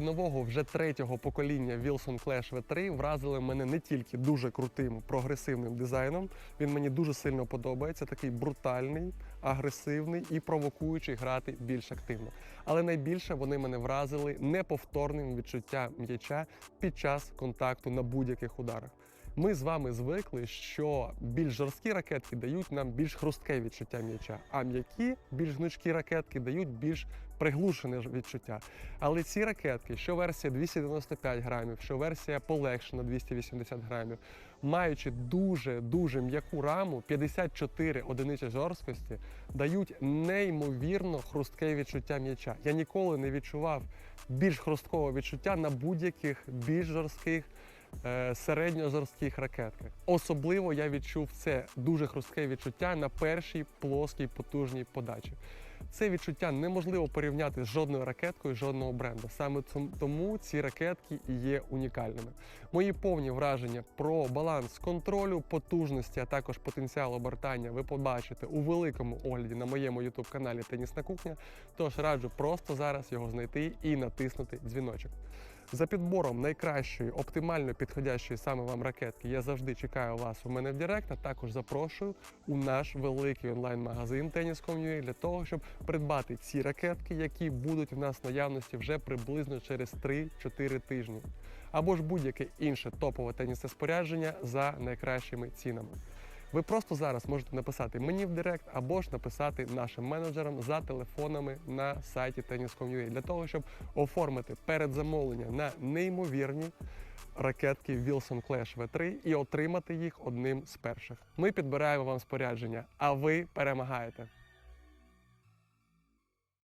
нового вже третього покоління Wilson Clash V3 вразили мене не тільки дуже крутим прогресивним дизайном. Він мені дуже сильно подобається. Такий брутальний, агресивний і провокуючий грати більш активно. Але найбільше вони мене вразили неповторним відчуттям м'яча під час контакту на будь-яких ударах. Ми з вами звикли, що більш жорсткі ракетки дають нам більш хрустке відчуття м'яча, а м'які, більш гнучкі ракетки дають більш приглушене відчуття. Але ці ракетки, що версія 295 грамів, що версія полегшена 280 грамів, маючи дуже дуже м'яку раму, 54 одиниці жорсткості, дають неймовірно хрустке відчуття м'яча. Я ніколи не відчував більш хрусткого відчуття на будь-яких більш жорстких середньо-жорстких ракетках. Особливо я відчув це дуже хрустке відчуття на першій плоскій потужній подачі. Це відчуття неможливо порівняти з жодною ракеткою жодного бренду. Саме тому ці ракетки є унікальними. Мої повні враження про баланс контролю, потужності, а також потенціал обертання ви побачите у великому огляді на моєму youtube каналі Тенісна кухня. Тож раджу просто зараз його знайти і натиснути дзвіночок. За підбором найкращої, оптимально підходящої саме вам ракетки, я завжди чекаю вас у мене в Директ, а також запрошую у наш великий онлайн-магазин Tennis.com.ua для того, щоб придбати ці ракетки, які будуть в нас в наявності вже приблизно через 3-4 тижні. Або ж будь-яке інше топове тенісне спорядження за найкращими цінами. Ви просто зараз можете написати мені в Директ або ж написати нашим менеджерам за телефонами на сайті Tennis.com.ua для того, щоб оформити передзамовлення на неймовірні ракетки Wilson Clash V3 і отримати їх одним з перших. Ми підбираємо вам спорядження, а ви перемагаєте.